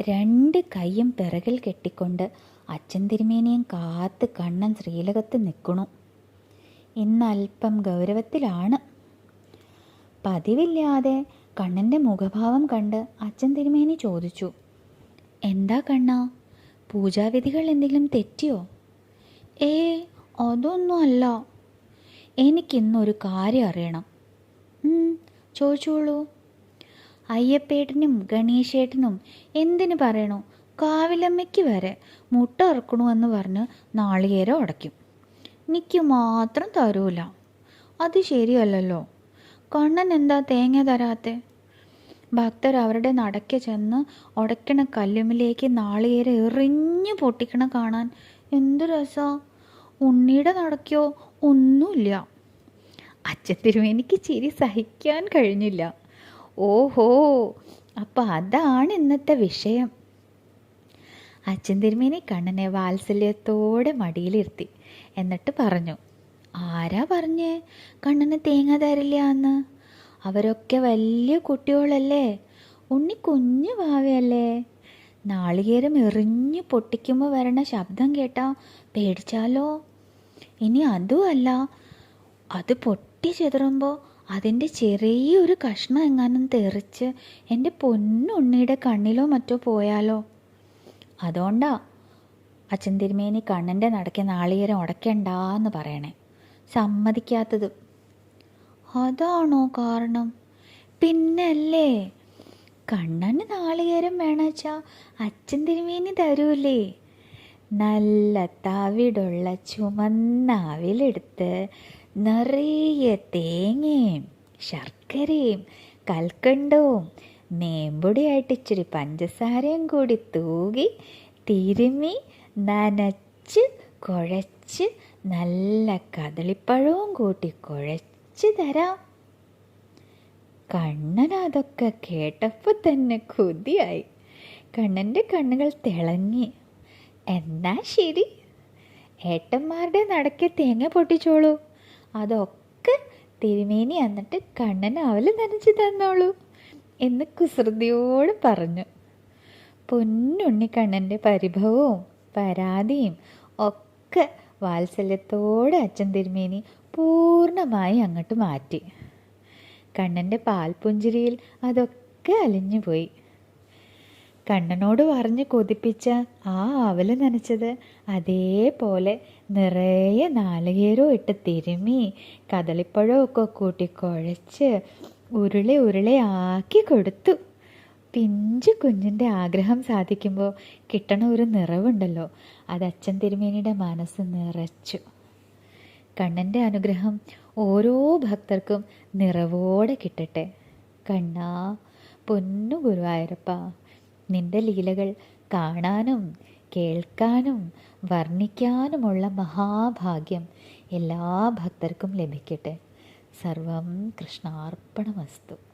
രണ്ട് കൈയും പിറകിൽ കെട്ടിക്കൊണ്ട് അച്ഛൻ തിരുമേനിയും കാത്ത് കണ്ണൻ ശ്രീലകത്ത് നിൽക്കണു. ഇന്ന് അല്പം ഗൗരവത്തിലാണ്. പതിവില്ലാതെ കണ്ണന്റെ മുഖഭാവം കണ്ട് അച്ഛൻ തിരുമേനി ചോദിച്ചു എന്താ കണ്ണ? പൂജാവിധികൾ എന്തെങ്കിലും തെറ്റിയോ? ഏ അതൊന്നും അല്ല എനിക്കിന്നൊരു കാര്യം അറിയണം. ചോദിച്ചോളൂ. അയ്യപ്പേട്ടനും ഗണേശേട്ടനും എന്തിനു പറയണോ? കാവിലമ്മയ്ക്ക് വരെ മുട്ട ഇറക്കണു എന്ന് പറഞ്ഞ് നാളികേരം ഉടയ്ക്കും. നിക്ക് മാത്രം തരൂല. അത് ശരിയല്ലല്ലോ. കണ്ണൻ എന്താ തേങ്ങ തരാത്തെ? ഭക്തർ അവരുടെ നടക്ക് ചെന്ന് ഉടയ്ക്കണ കല്ലുമിലേക്ക് നാളികേരം എറിഞ്ഞു പൊട്ടിക്കണ കാണാൻ എന്ത് രസാ? ഉണ്ണിയുടെ നടക്കോ? ഒന്നുമില്ല. അച്ഛൻ തിരുമേനിക്ക് ചിരി സഹിക്കാൻ കഴിഞ്ഞില്ല. ഓഹോ അപ്പോൾ അതാണ് ഇന്നത്തെ വിഷയം. അച്ഛൻ തിരുമേനി കണ്ണനെ വാത്സല്യത്തോടെ മടിയിലിരുത്തി. എന്നിട്ട് പറഞ്ഞു ആരാ പറഞ്ഞേ കണ്ണന് തേങ്ങ തരില്ല എന്ന്? അവരൊക്കെ വലിയ കുട്ടികളല്ലേ ഉണ്ണി കുഞ്ഞു ഭാവിയല്ലേ നാളികേരം എറിഞ്ഞു പൊട്ടിക്കുമ്പോൾ വരണ ശബ്ദം കേട്ടാ പേടിച്ചാലോ? ഇനി അതുമല്ല അത് പൊട്ടി ചെതറുമ്പോൾ അതിന്റെ ചെറിയൊരു കഷ്ണം എങ്ങാനും തെറിച്ച് എന്റെ പൊന്നുണ്ണിയുടെ കണ്ണിലോ മറ്റോ പോയാലോ? അതുകൊണ്ടാ അച്ഛൻ തിരുമേനി കണ്ണന്റെ നടക്കെ നാളികേരം ഉടയ്ക്കണ്ടാന്ന് പറയണേ. സമ്മതിക്കാത്തത്. അതാണോ കാരണം? പിന്നല്ലേ കണ്ണന് നാളികേരം വേണച്ചാ അച്ഛൻ തിരുമേനി തരൂലേ. നല്ല തവിടുള്ള ചുമന്ന അവിലെടുത്ത് നിറയെ തേങ്ങയും ശർക്കരയും കൽക്കണ്ടവും നേമ്പൊടിയായിട്ട് ഇച്ചിരി പഞ്ചസാരയും കൂടി തൂകി തിരുമി നനച്ച് കുഴച്ച് നല്ല കദളിപ്പഴവും കൂട്ടി കുഴച്ച് തരാം. കണ്ണൻ അതൊക്കെ കേട്ടപ്പോൾ തന്നെ കൊതിയായി. കണ്ണന്റെ കണ്ണുകൾ തിളങ്ങി. എന്നാ ശരി. ഏട്ടന്മാരുടെ നടക്കെ തേങ്ങ പൊട്ടിച്ചോളൂ. അതൊക്കെ തിരുമേനി എന്നിട്ട് കണ്ണൻ അവൽ നനച്ച് തന്നോളൂ എന്ന് കുസൃതിയോട് പറഞ്ഞു. പൊന്നുണ്ണിക്കണ്ണന്റെ പരിഭവവും പരാതിയും ഒക്കെ വാത്സല്യത്തോടെ അച്ഛൻ തിരുമേനി പൂർണമായി അങ്ങോട്ട് മാറ്റി. കണ്ണന്റെ പാൽപുഞ്ചിരിയിൽ അതൊക്കെ അലിഞ്ഞുപോയി. കണ്ണനോട് പറഞ്ഞ് കൊതിപ്പിച്ച ആ അവൽ നനച്ചത് അതേപോലെ നിറയെ നാളികേരവും ഇട്ട് തിരുമി കദളിപ്പഴമൊക്കെ കൂട്ടി കുഴച്ച് ഉരുളെ ഉരുളെ ആക്കി കൊടുത്തു. പിഞ്ചു കുഞ്ഞിന്റെ ആഗ്രഹം സാധിക്കുമ്പോൾ കിട്ടണ ഒരു നിറവുണ്ടല്ലോ അത് അച്ഛൻ തിരുമേനിയുടെ മനസ്സ് നിറച്ചു. കണ്ണന്റെ അനുഗ്രഹം ഓരോ ഭക്തർക്കും നിറവോടെ കിട്ടട്ടെ. കണ്ണാ പൊന്നു ഗുരുവായൂരപ്പ. നിന്റെ ലീലകൾ കാണാനും കേൾക്കാനും വർണിക്കാനുമുള്ള മഹാഭാഗ്യം എല്ലാ ഭക്തർക്കും ലഭിക്കട്ടെ. സർവം കൃഷ്ണാർപ്പണമസ്തു.